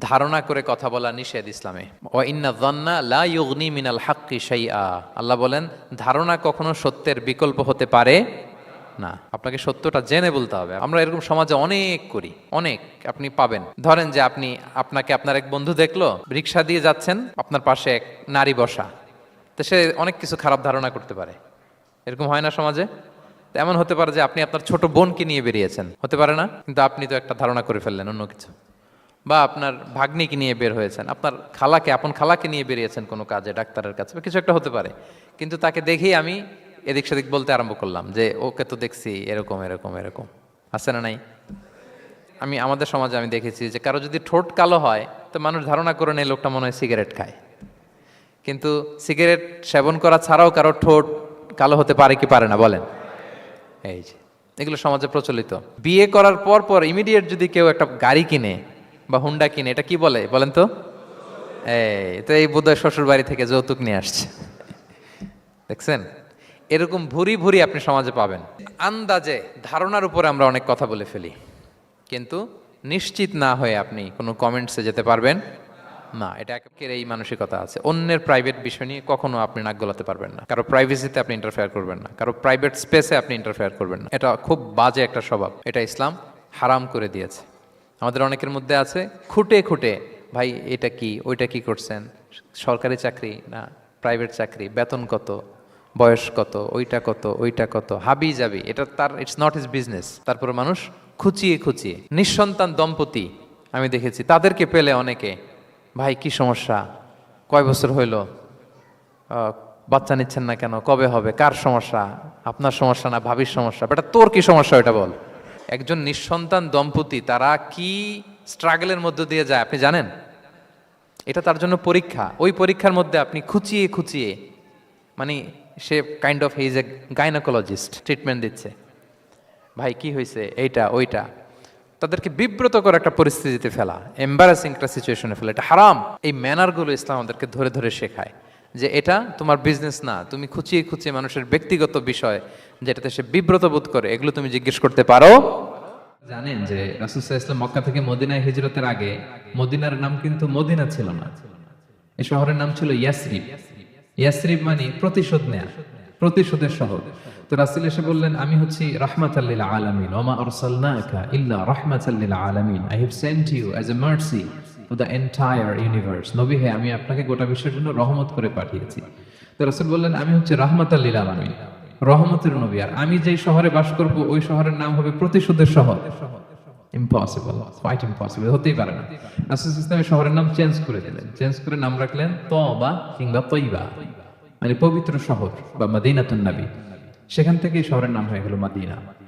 ধারণা করে কথা বলা নিষেধ ইসলামে। ও ইন্না ইউগনি মিনাল হাক্কি শাইআ। আল্লাহ বলেন, ধারণা কখনো সত্যের বিকল্প হতে পারে না। আপনাকে সত্যটা জেনে বলতে হবে। আমরা এরকম সমাজে অনেক করি, অনেক আপনি পাবেন। ধরেন যে আপনি, আপনাকে আপনার এক বন্ধু দেখল, রিক্সা দিয়ে যাচ্ছেন, আপনার পাশে এক নারী বসা। তো সে অনেক কিছু খারাপ ধারণা করতে পারে। এরকম হয় না সমাজে? এমন হতে পারে যে আপনি আপনার ছোট বোনকে নিয়ে বেরিয়েছেন। হতে পারে না? কিন্তু আপনি তো একটা ধারণা করে ফেললেন, অন্য কিছু। বা আপনার ভাগ্নিকে নিয়ে বের হয়েছেন। আপনার খালাকে, আপন খালাকে নিয়ে বেরিয়েছেন কোনো কাজে, ডাক্তারের কাছে, বা কিছু একটা হতে পারে। কিন্তু তাকে দেখেই আমি এদিক সেদিক বলতে আরম্ভ করলাম যে, ওকে তো দেখছি, এরকম এরকম এরকম। আছে না নাই? আমি, আমাদের সমাজে আমি দেখেছি যে, কারও যদি ঠোঁট কালো হয়, তো মানুষ ধারণা করে নেয় লোকটা মনে হয় সিগারেট খায়। কিন্তু সিগারেট সেবন করা ছাড়াও কারও ঠোঁট কালো হতে পারে কি পারে না, বলেন। এই যে, এগুলো সমাজে প্রচলিত। বিয়ে করার পর পর ইমিডিয়েট যদি কেউ একটা গাড়ি কিনে বা হুন্ডা কিনে, এটা কি বলে? বলেন তো। তো এই বোধহয় শ্বশুর বাড়ি থেকে যৌতুক নিয়ে আসছে। দেখছেন? এরকম ভুরি ভুরি আপনি সমাজে পাবেন। আন্দাজে, ধারণার উপরে আমরা অনেক কথা বলে ফেলি। কিন্তু নিশ্চিত না হয়ে আপনি কোনো কমেন্টসে যেতে পারবেন না। এটা একেবারে এই মানসিকতা আছে। অন্যের প্রাইভেট বিষয় নিয়ে কখনো আপনি নাক গলাতে পারবেন না। কারও প্রাইভেসিতে আপনি ইন্টারফেয়ার করবেন না। কারও প্রাইভেট স্পেসে আপনি ইন্টারফেয়ার করবেন না। এটা খুব বাজে একটা স্বভাব। এটা ইসলাম হারাম করে দিয়েছে। আমাদের অনেকের মধ্যে আছে, খুঁটে খুঁটে, ভাই, এটা কি? ওইটা কি করছেন? সরকারি চাকরি না প্রাইভেট চাকরি? বেতন কত? বয়স কত? ওইটা কত? ওইটা কত? হাবি যাবি। এটা তার ইটস নট ইজ বিজনেস তারপরে মানুষ খুচিয়ে খুচিয়ে, নিঃসন্তান দম্পতি, আমি দেখেছি, তাদেরকে পেলে অনেকে, ভাই, কি সমস্যা? কয় বছর হইল? বাচ্চা নিচ্ছেন না কেন? কবে হবে? কার সমস্যা? আপনার সমস্যা না ভাবির সমস্যা? বেটা, তোর কি সমস্যা? ওইটা বল। একজন নিঃসন্তান দম্পতি, তারা কি স্ট্রাগলের মধ্য দিয়ে যায় আপনি জানেন? এটা তার জন্য পরীক্ষা। ওই পরীক্ষার মধ্যে আপনি খুচিয়ে খুচিয়ে মানে সে kind of his a gynaecologist treatment দিচ্ছে। ভাই, কি হয়েছে এইটা, ওইটা। তাদেরকে বিব্রত করে একটা পরিস্থিতিতে ফেলা এম্বারাসিং একটা সিচুয়েশনে ফেলা। এটা হারাম। এই ম্যানারগুলো ইসলাম আমাদেরকে ধরে ধরে শেখায়। যে এটা তোমার বিজনেস না, তুমি খুঁচিয়ে খুঁচিয়ে মানুষের ব্যক্তিগত বিষয় যেটাতে সে বিব্রত বোধ করে, এগুলো তুমি জিজ্ঞেস করতে পারো। জানেন যে রাসুসাহ ইসলাম মক্কা থেকে মদিনায় হিজরতের আগে মদিনার নাম কিন্তু মদিনা ছিল না। এই শহরের নাম ছিল ইয়াসরিব। ইয়াসরিব মানে প্রতিশোধ নেয়া, প্রতিশোধের শহর। তো রাসুল এসে বললেন, আমি হচ্ছি রাহমাতাল্লিল আলামিন ওমা আরসালনাকা ইল্লা রাহমাতাল্লিল আলামিন। I have sent you as a mercy the entire universe নবী হে, আমি আপনাকে গোটা বিশ্বের জন্য রহমত করে পাঠিয়েছি। তো রাসুল বললেন, আমি হচ্ছে আলামিন, রহমতের নবী। আর আমি যেই শহরে বাস করব, ওই শহরের নাম হবে প্রতিশোধের শহর। ইম্পসিবল কোয়াইট ইম্পসিবল হতেই পারে না। রাসূল ইসলামের শহরের নাম চেঞ্জ করে দিলেন। চেঞ্জ করে নাম রাখলেন তবা কিংবা তৈবা মানে পবিত্র শহর বা মদিনাতুন নবী। সেখান থেকে শহরের নাম হয়ে গেল মদিনা।